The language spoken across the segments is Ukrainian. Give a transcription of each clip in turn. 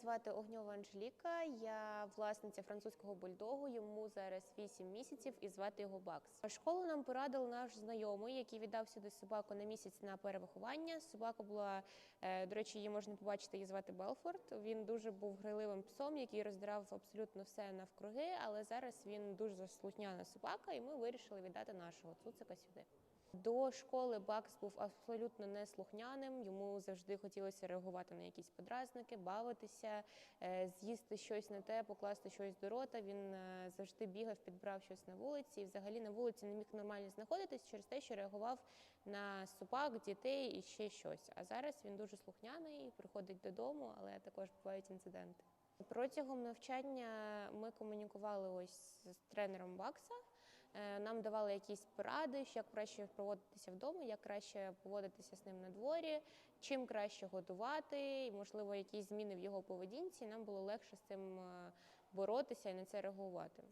звати Огньова Анжеліка. Я власниця французького бульдогу. Йому зараз 8 місяців і звати його Бакс. Школу нам порадив наш знайомий, який віддав сюди собаку на місяць на перевиховання. Собака була, е, до речі, її можна побачити, її звати Белфорд. Він дуже був грайливим псом, який роздирав абсолютно все навкруги. Але зараз він дуже заслухняна собака, і ми вирішили віддати нашого цуцика сюди. До школи Бакс був абсолютно неслухняним. Йому завжди хотілося реагувати на якісь подразники, бавитися, е, з'їсти щось не те, покласти щось до рота. Він е, завжди бігав, підбрав щось на вулиці. І взагалі на вулиці не міг нормально знаходитись через те, що реагував на собак, дітей і ще щось. А зараз він дуже слухняний, приходить додому, але також бувають інциденти. Протягом навчання ми комунікували ось з тренером Бакса. Е, Нам давали якісь поради, як краще проводитися вдома, як краще поводитися з ним на дворі, чим краще годувати, і, можливо, якісь зміни в його поведінці. Нам було легше з цим е, боротися і на це реагувати.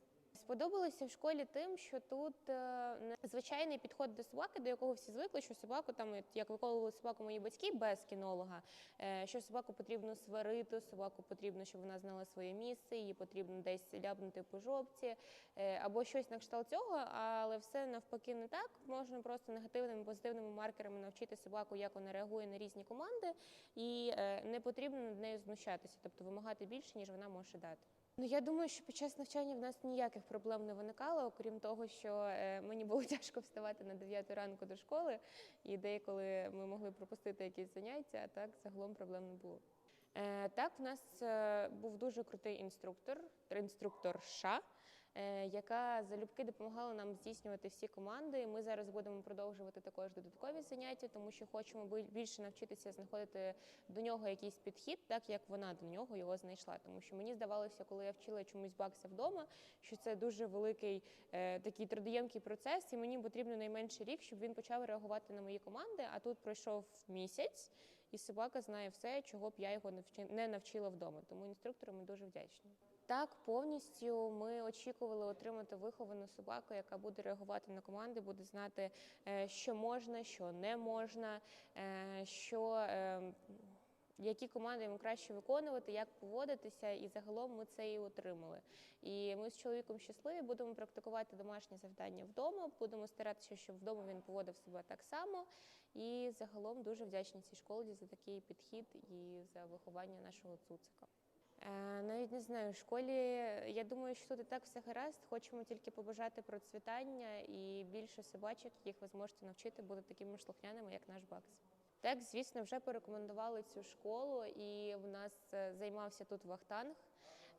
Сподобалося в школі тим, що тут е, звичайний підход до собаки, до якого всі звикли, що собаку там, як виконували собаку мої батьки без кінолога, е, що собаку потрібно сварити, собаку потрібно, щоб вона знала своє місце, її потрібно десь ляпнути по жопці е, або щось на кшталт цього, але все навпаки не так. Можна просто негативними, позитивними маркерами навчити собаку, як вона реагує на різні команди, і не потрібно над нею знущатися, тобто вимагати більше, ніж вона може дати. Ну, я думаю, що під час навчання в нас ніяких проблем не виникало, окрім того, що е, мені було тяжко вставати на 9 ранку до школи, і деколи ми могли пропустити якісь заняття, а так загалом проблем не було. Е, Так, в нас е, був дуже крутий інструктор, інструкторша, яка залюбки допомагала нам здійснювати всі команди. Ми зараз будемо продовжувати також додаткові заняття, тому що хочемо більше навчитися знаходити до нього якийсь підхід, так як вона до нього його знайшла. Тому що мені здавалося, коли я вчила чомусь бакса вдома, що це дуже великий е, такий трудоємкий процес, і мені потрібно найменше рік, щоб він почав реагувати на мої команди. А тут пройшов місяць, і собака знає все, чого б я його не навчила вдома. Тому інструктору ми дуже вдячні. Так, повністю ми очікували отримати виховану собаку, яка буде реагувати на команди, буде знати, е, що можна, що не можна, е, що. е, Які команди йому краще виконувати, як поводитися, і загалом ми це і отримали. І ми з чоловіком щасливі будемо практикувати домашні завдання вдома, будемо старатися, щоб вдома він поводив себе так само. І загалом дуже вдячні цій школі за такий підхід і за виховання нашого цуцика. Е, Навіть не знаю, в школі я думаю, що тут і так все гаразд. Хочемо тільки побажати процвітання і більше собачок, яких ви зможете навчити бути такими ж слухняними, як наш Бакс. Так, звісно, вже порекомендували цю школу, і в нас е, займався тут Вахтанг.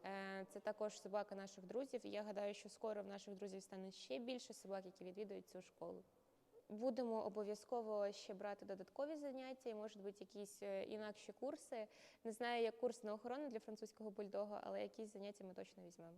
Е, Це також собака наших друзів. І я гадаю, що скоро в наших друзів стане ще більше собак, які відвідують цю школу. Будемо обов'язково ще брати додаткові заняття і, можуть бути, якісь е, інакші курси. Не знаю, як курс на охорону для французького бульдога, але якісь заняття ми точно візьмемо.